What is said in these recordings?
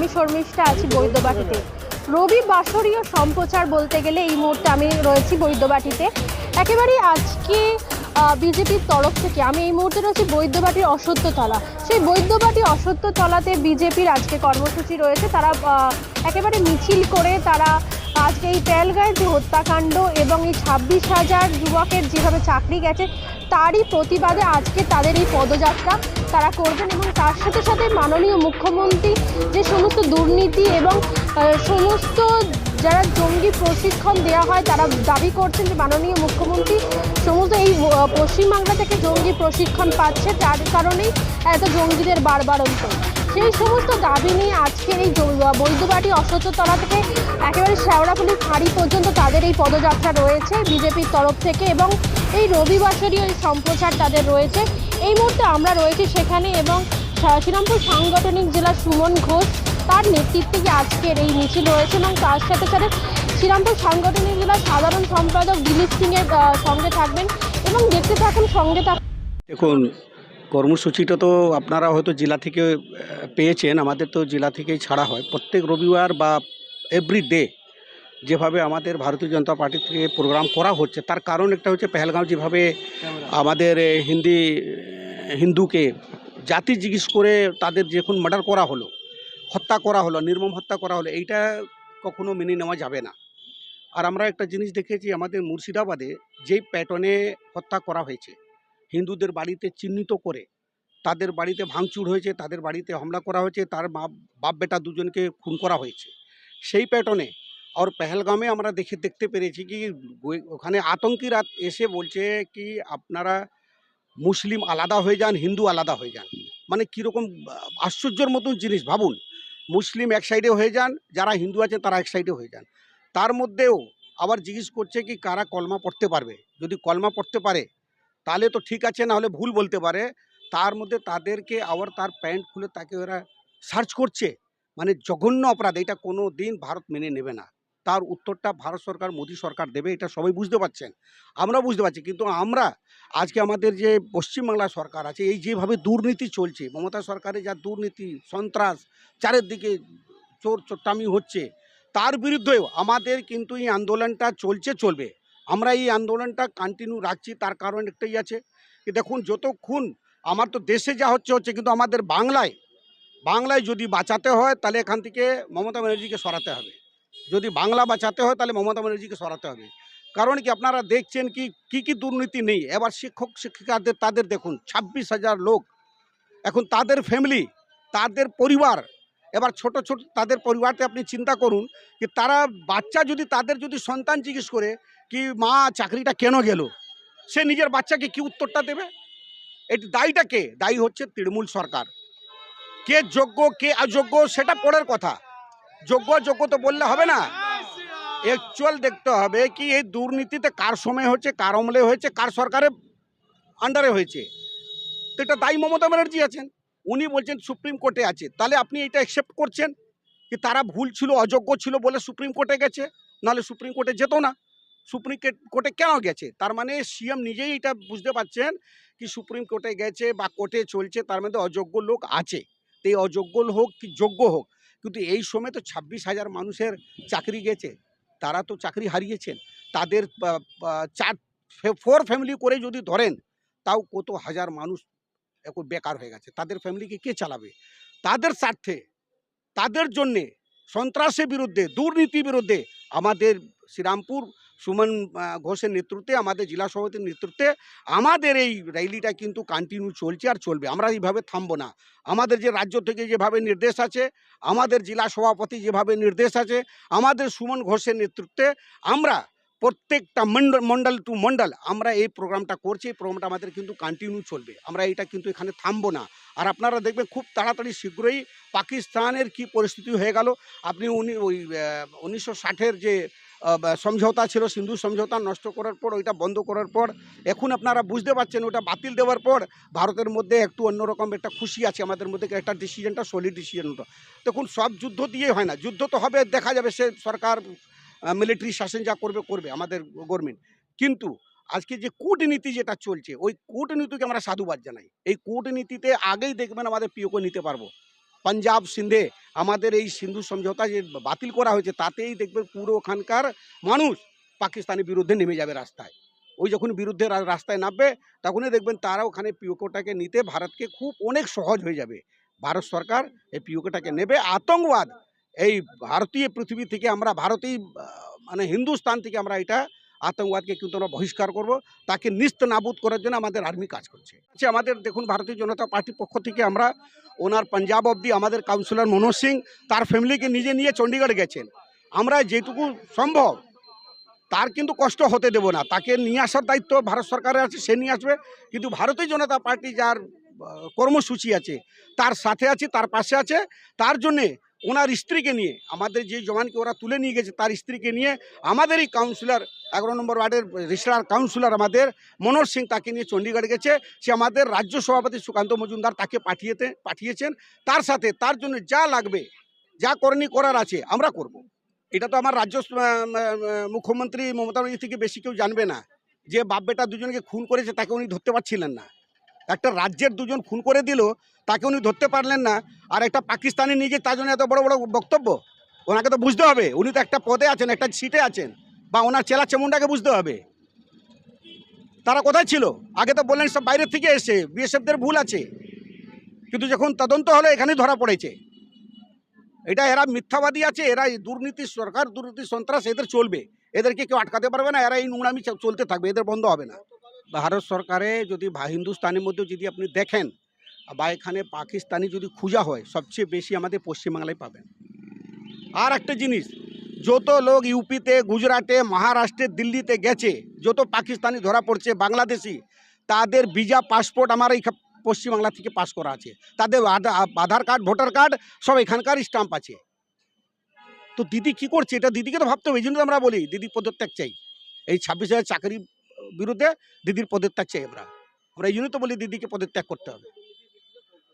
আমি শর্মিষ্ঠা আছি বৈদ্যবাটিতে। রবি বাসরীয় সম্প্রচার বলতে গেলে এই মুহূর্তে আমি রয়েছি বৈদ্যবাটিতে। একেবারে আজকে বিজেপির তরফ থেকে আমি এই মুহূর্তে রয়েছি বৈদ্যবাটির অসত্যতলা সেই বৈদ্যবাটি অসত্যতলাতে বিজেপির আজকে কর্মসূচি রয়েছে। তারা একেবারে মিছিল করে তারা আজকে এই তেলগাঁয়ের যে হত্যাকাণ্ড এবং এই ছাব্বিশ হাজার যুবকের যেভাবে চাকরি গেছে, তারই প্রতিবাদে আজকে তাদের এই পদযাত্রা তারা করবেন এবং তার সাথে সাথে মাননীয় মুখ্যমন্ত্রী যে সমস্ত দুর্নীতি এবং সমস্ত যারা জঙ্গি প্রশিক্ষণ দেওয়া হয়, তারা দাবি করছেন যে মাননীয় মুখ্যমন্ত্রী সমস্ত এই পশ্চিমবাংলা থেকে জঙ্গি প্রশিক্ষণ পাচ্ছে, তার কারণেই এত জঙ্গিদের বারবার বারবারন্ত। সেই সমস্ত দাবি নিয়ে আজকের এই বৈদ্যবাটি অসত্যতলা থেকে একেবারে শেওড়াপুলি ফাঁড়ি পর্যন্ত তাদের এই পদযাত্রা রয়েছে বিজেপির তরফ থেকে এবং এই রবিবাসরীয় এই সম্প্রচার তাদের রয়েছে। এই মুহূর্তে আমরা রয়েছি সেখানে এবং শ্রীরামপুর সাংগঠনিক জেলা সুমন ঘোষ তার নেতৃত্বে আজকের এই মিছিল রয়েছে এবং তার সাথে সাথে শ্রীরামপুর সাংগঠনিক জেলার সাধারণ সম্পাদক দিলীপ সিংয়ের সঙ্গে থাকবেন এবং দেখতে থাকুন সঙ্গে থাকুন। দেখুন, কর্মসূচিটা তো আপনারা হয়তো জেলা থেকে পেয়েছেন, আমাদের তো জেলা থেকেই ছাড়া হয়। প্রত্যেক রবিবার বা এভরি ডে যেভাবে আমাদের ভারতীয় জনতা পার্টি থেকে প্রোগ্রাম করা হচ্ছে, তার কারণ একটা হচ্ছে পেহেলগাঁও যেভাবে আমাদের হিন্দি, হিন্দুকে জাতি জিজ্ঞেস করে তাদের যখন মার্ডার করা হলো হত্যা করা হলো, নির্মম হত্যা করা হলো, এইটা কখনো মেনে নেওয়া যাবে না। আর আমরা একটা জিনিস দেখেছি, আমাদের মুর্শিদাবাদে যেই প্যাটার্নে হত্যা করা হয়েছে, হিন্দুদের বাড়িতে চিহ্নিত করে, তাদের বাড়িতে ভাঙচুর হয়েছে, তাদের বাড়িতে হামলা করা হয়েছে, তার বাপ বাপ বেটা দুজনকে খুন করা হয়েছে। সেই প্যাটার্নে আর পেহেলগামে আমরা দেখে, দেখতে পেরেছি কি ওখানে আতঙ্কিরা এসে বলছে কি, আপনারা মুসলিম আলাদা হয়ে যান, হিন্দু আলাদা হয়ে যান। মানে কীরকম আশ্চর্যর মতন জিনিস, ভাবুন। মুসলিম এক সাইডে হয়ে যান, যারা হিন্দু আছে তারা এক সাইডে হয়ে যান। তার মধ্যেও আবার জিজ্ঞেস করছে কি, কারা কলমা পড়তে পারবে? যদি কলমা পড়তে পারে, তাহলে তো ঠিক আছে না হলে ভুল বলতে পারে। তার মধ্যে তাদেরকে আবার তার প্যান্ট খুলে তাকে ওরা সার্চ করছে। মানে জঘন্য অপরাধ, এটা কোনো দিন ভারত মেনে নেবে না। তার উত্তরটা ভারত সরকার, মোদী সরকার দেবে, এটা সবাই বুঝতে পারছেন। আমরা বুঝতে পারছি। কিন্তু আমরা, আজকে আমাদের যে পশ্চিমবাংলা সরকার আছে, এই যেভাবে দুর্নীতি চলছে, মমতা সরকারের যা দুর্নীতি, সন্ত্রাস, চারিদিকে চোর চোট্টামি হচ্ছে, তার বিরুদ্ধেও আমাদের কিন্তু এই আন্দোলনটা চলছে, চলবে। আমরা এই আন্দোলনটা কন্টিনিউ রাখছি, তার কারণ একটাই আছে কি দেখুন, যতক্ষণ আমার তো দেশে যা হচ্ছে হচ্ছে কিন্তু আমাদের বাংলায় বাংলায় যদি বাঁচাতে হয়, তাহলে এখান থেকে মমতা ব্যানার্জিকে সরাতে হবে। যদি বাংলা বাঁচাতে হয়, তাহলে মমতা ব্যানার্জিকে সরাতে হবে। কারণ কি, আপনারা দেখছেন কি কি কি দুর্নীতি নেই। এবার শিক্ষক, শিক্ষিকাদের, তাদের দেখুন, ছাব্বিশ হাজার লোক, এখন তাদের ফ্যামিলি তাদের পরিবার, এবার ছোট ছোট তাদের পরিবারতে আপনি চিন্তা করুন কি, তারা বাচ্চা যদি, তাদের যদি সন্তান জিজ্ঞেস করে কি, মা, চাকরিটা কেন গেল? সে নিজের বাচ্চাকে কি উত্তরটা দেবে? এটি দায়ীটা কে? দায়ী হচ্ছে তৃণমূল সরকার। কে যোগ্য, কে অযোগ্য, সেটা পরের কথা। যোগ্য যোগ্য তো বললে হবে না। অ্যাকচুয়াল দেখতে হবে কি এই দুর্নীতিতে কার সময় হচ্ছে কার অমলে হয়েছে, কার সরকারের আন্ডারে হয়েছে। তো এটা দায়ী মমতা ব্যানার্জি আছেন, উনি বলছেন সুপ্রিম কোর্টে আছে। তাহলে আপনি এটা অ্যাকসেপ্ট করছেন কি তারা ভুল ছিল, অযোগ্য ছিল বলে সুপ্রিম কোর্টে গেছে? নাহলে সুপ্রিম কোর্টে যেত না। সুপ্রিম কোর্টে কেন গেছে? তার মানে সিএম নিজেই এটা বুঝতে পারছেন কি সুপ্রিম কোর্টে গেছে বা কোর্টে চলছে, তার মধ্যে অযোগ্য লোক আছে। তো এই অযোগ্য হোক কি যোগ্য হোক? কিন্তু এই সময় তো ছাব্বিশ হাজার মানুষের চাকরি গেছে। তারা তো চাকরি হারিয়েছেন। তাদের চার ফোর ফ্যামিলি করে যদি ধরেন, তাও কত হাজার মানুষ এখন বেকার হয়ে গেছে। তাদের ফ্যামিলিকে কে চালাবে? তাদের স্বার্থে, তাদের জন্যে সন্ত্রাসের বিরুদ্ধে, দুর্নীতির বিরুদ্ধে আমাদের শ্রীরামপুর সুমন ঘোষের নেতৃত্বে, আমাদের জেলা সভাপতির নেতৃত্বে আমাদের এই র্যালিটা কিন্তু কন্টিনিউ চলছে আর চলবে। আমরা এইভাবে থামবো না। আমাদের যে রাজ্য থেকে যেভাবে নির্দেশ আছে, আমাদের জেলা সভাপতি যেভাবে নির্দেশ আছে, আমাদের সুমন ঘোষের নেতৃত্বে আমরা প্রত্যেকটা মন্ডল মন্ডল টু মন্ডল আমরা এই প্রোগ্রামটা করছি, এই প্রোগ্রামটা আমাদের কিন্তু কন্টিনিউ চলবে। আমরা এটা কিন্তু এখানে থামবো না। আর আপনারা দেখবেন খুব তাড়াতাড়ি শীঘ্রই পাকিস্তানের কি পরিস্থিতি হয়ে গেল। আপনি উনি, ওই উনিশশো ষাটের যে সমঝোতা ছিল, সিন্ধু সমঝোতা নষ্ট করার পর, ওইটা বন্ধ করার পর, এখন আপনারা বুঝতে পারছেন ওটা বাতিল দেওয়ার পর, ভারতের মধ্যে একটু অন্যরকম একটা খুশি আছে আমাদের মধ্যে একটা ডিসিশনটা সলিড ডিসিশনটা দেখুন, সব যুদ্ধ দিয়ে হয় না, যুদ্ধ তো হবে, দেখা যাবে সে সরকার মিলিটারি শাসন যা করবে করবে আমাদের গভর্নমেন্ট কিন্তু আজকে যে কূটনীতি যেটা চলছে, ওই কূটনীতিকে আমরা সাধুবাদ জানাই। এই কূটনীতিতে আগেই দেখবেন আমাদের পিওকে নিতে পারব। পাঞ্জাব সিন্ধে আমাদের এই সিন্ধু সমঝোতা যে বাতিল করা হয়েছে তাতেই দেখবেন পুরো ওখানকার মানুষ পাকিস্তানের বিরুদ্ধে নেমে যাবে রাস্তায়। ওই যখন বিরুদ্ধে রাস্তায় নামবে তখনই দেখবেন তারা ওখানে পিওকোটাকে নিতে ভারতকে খুব অনেক সহজ হয়ে যাবে। ভারত সরকার এই পিওকোটাকে নেবে। আতঙ্কবাদ এই ভারতীয় পৃথিবী থেকে আমরা ভারতীয় আহ, মানে হিন্দুস্তান থেকে আমরা এটা আতঙ্কবাদকে কিন্তু আমরা বহিষ্কার করব তাকে নিস্ত নাবুদ করার জন্য আমাদের আর্মি কাজ করছে। আচ্ছা, আমাদের দেখুন ভারতীয় জনতা পার্টির পক্ষ থেকে আমরা ওনার পাঞ্জাব অবধি আমাদের কাউন্সিলর মনোজ সিং তার ফ্যামিলিকে নিজে নিয়ে চণ্ডীগড় গেছেন। আমরা যেটুকু সম্ভব তার কিন্তু কষ্ট হতে দেব না। তাকে নিয়ে আসার দায়িত্ব ভারত সরকারের আছে সে নিয়ে আসবে। কিন্তু ভারতীয় জনতা পার্টি যার কর্মসূচি আছে তার সাথে আছে তার পাশে আছে তার জন্যে ওনার স্ত্রীকে নিয়ে, আমাদের যে জওয়ানকে ওরা তুলে নিয়ে গেছে, তার স্ত্রীকে নিয়ে আমাদেরই কাউন্সিলর এগারো নম্বর ওয়ার্ডের রেজিস্ট্রার কাউন্সিলর আমাদের মনোজ সিং তাকে নিয়ে চণ্ডীগড় গেছে। সে আমাদের রাজ্য সভাপতি সুকান্ত মজুমদার তাকে পাঠিয়েতে, পাঠিয়েছেন। তার সাথে তার জন্য যা লাগবে, যা করণী করার আছে, আমরা করব। এটা তো আমার রাজ্য মুখ্যমন্ত্রী মমতা ব্যানার্জি থেকে বেশি কেউ জানবে না। যে বাপ বেটা দুজনকে খুন করেছে, তাকে উনি ধরতে পারছিলেন না। একটা রাজ্যের দুজন খুন করে দিল, তাকে উনি ধরতে পারলেন না। আর একটা পাকিস্তানি গিয়ে তার জন্য এত বড় বড় বক্তব্য। ওনাকে তো বুঝতে হবে, উনি তো একটা পদে আছেন, একটা সিটে আছেন, বা ওনার চেলা চেমুন্ডাকে বুঝতে হবে। তারা কোথায় ছিল? আগে তো বললেন সব বাইরের থেকে এসে বিএসএফদের ভুল আছে। কিন্তু যখন তদন্ত হলো, এখানেই ধরা পড়েছে। এটা এরা মিথ্যাবাদী আছে, এরা দুর্নীতি সরকার, দুর্নীতি সন্ত্রাস, এদের চলবে। এদেরকে কেউ আটকাতে পারবে না, এরা এই নোংরামি চলতে থাকবে, এদের বন্ধ হবে না। ভারত সরকারে যদি হিন্দুস্তানের মধ্যে যদি আপনি দেখেন, বা এখানে পাকিস্তানি যদি খুঁজা হয়, সবচেয়ে বেশি আমাদের পশ্চিমবাংলায় পাবেন। আর একটা জিনিস, যত লোক ইউপিতে, গুজরাটে, মহারাষ্ট্রে, দিল্লিতে গেছে, যত পাকিস্তানি ধরা পড়ছে, বাংলাদেশি, তাদের ভিজা পাসপোর্ট আমার এই পশ্চিমবাংলা থেকে পাস করা আছে। তাদের আধা- আধার কার্ড, ভোটার কার্ড, সব এখানকার স্টাম্প আছে। তো দিদি কি করছে? এটা দিদিকে তো ভাবতে হবে, এই জন্য আমরা বলি, দিদি পদত্যাগ চাই। এই ছাব্বিশ হাজার চাকরি বিরুদ্ধে দিদির পদত্যাগ চাই আমরা। আমরা এই জন্যই তো বলি দিদিকে পদত্যাগ করতে হবে।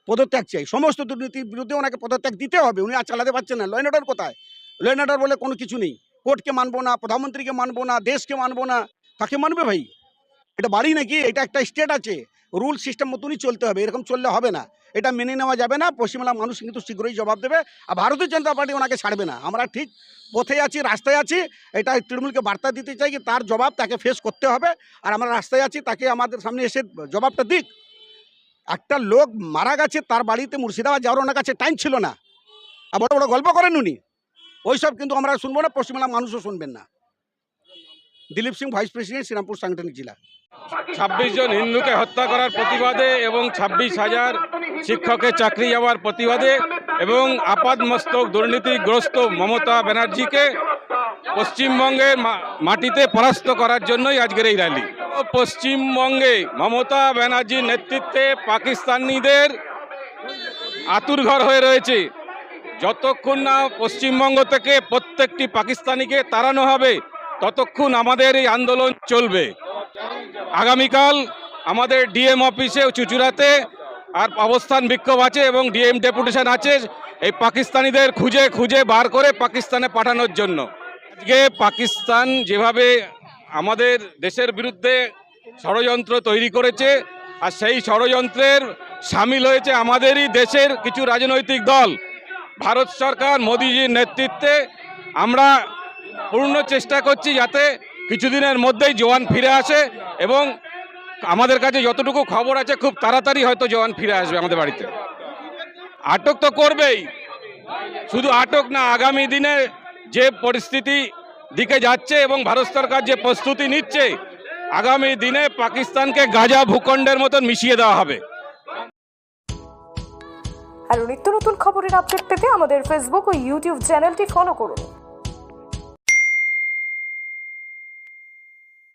পদত্যাগ চাই। সমস্ত দুর্নীতির বিরুদ্ধে ওনাকে পদত্যাগ দিতে হবে। উনি আর চালাতে পারছেন না। লয়েন অর্ডার কোথায়? লয়েন অর্ডার বলে কোনো কিছু নেই। কোর্টকে মানবো না, প্রধানমন্ত্রীকে মানবো না, দেশকে মানবো না। তাকে মানবে ভাই? এটা বাড়ি নাকি? এটা একটা স্টেট আছে। রুল সিস্টেম মতনই চলতে হবে। এরকম চললে হবে না। এটা মেনে নেওয়া যাবে না। পশ্চিমবাংলার মানুষ কিন্তু শীঘ্রই জবাব দেবে আর ভারতীয় জনতা পার্টি ওনাকে ছাড়বে না। আমরা ঠিক পথে আছি, রাস্তায় আছি। এটা তৃণমূলকে বার্তা দিতে চাই কি তার জবাব তাকে ফেস করতে হবে। আর আমরা রাস্তায় আছি, তাকে আমাদের সামনে এসে জবাবটা দিক। একটা লোক মারা গেছে, তার বাড়িতে মুর্শিদাবাদ যাওয়ার ওনার কাছে টাইম ছিল না। আর বড় বড় গল্প করেন উনি। ওইসব কিন্তু আমরা শুনব না, পশ্চিমবাংলার মানুষও শুনবেন না। দিলীপ সিং ভাইস প্রেসিডেন্ট, শ্রীরামপুর সাংগঠনিক জেলা। ছাব্বিশ জন হিন্দুকে হত্যা করার প্রতিবাদে এবং ছাব্বিশ হাজার শিক্ষকের চাকরি যাওয়ার প্রতিবাদে এবং আপাদমস্তক দুর্নীতিগ্রস্ত মমতা ব্যানার্জিকে পশ্চিমবঙ্গের মাটিতে পরাস্ত করার জন্যই আজকের এই র্যালি। পশ্চিমবঙ্গে মমতা ব্যানার্জির নেতৃত্বে পাকিস্তানিদের আতুরঘর হয়ে রয়েছে। যতক্ষণ না পশ্চিমবঙ্গ থেকে প্রত্যেকটি পাকিস্তানিকে তাড়ানো হবে ততক্ষণ আমাদের এই আন্দোলন চলবে। আগামীকাল আমাদের ডিএম অফিসে চুচুড়াতে আর অবস্থান বিক্ষোভ আছে এবং ডিএম ডেপুটেশন আছে এই পাকিস্তানিদের খুঁজে খুঁজে বার করে পাকিস্তানে পাঠানোর জন্য। আজকে পাকিস্তান যেভাবে আমাদের দেশের বিরুদ্ধে ষড়যন্ত্র তৈরি করেছে আর সেই ষড়যন্ত্রের সামিল হয়েছে আমাদেরই দেশের কিছু রাজনৈতিক দল। ভারত সরকার, মোদিজির নেতৃত্বে আমরা পূর্ণ চেষ্টা করছি যাতে কিছুদিনের মধ্যেই জওয়ান ফিরে আসে এবং আমাদের কাছে যতটুকু খবর আছে, খুব তাড়াতাড়ি হয়তো জওয়ান ফিরে আসবে আমাদের বাড়িতে। আটক তো করবেই। শুধু আটক না, আগামী দিনে যে পরিস্থিতি দিকে যাচ্ছে এবং ভারত সরকার যে প্রস্তুতি নিচ্ছে, আগামী দিনে পাকিস্তানকে গাজা ভূখণ্ডের মতন মিশিয়ে দেওয়া হবে। আর নিত্য নতুন খবরের আপডেট পেতে আমাদের ফেসবুক ও ইউটিউব চ্যানেলটি ফলো করুন।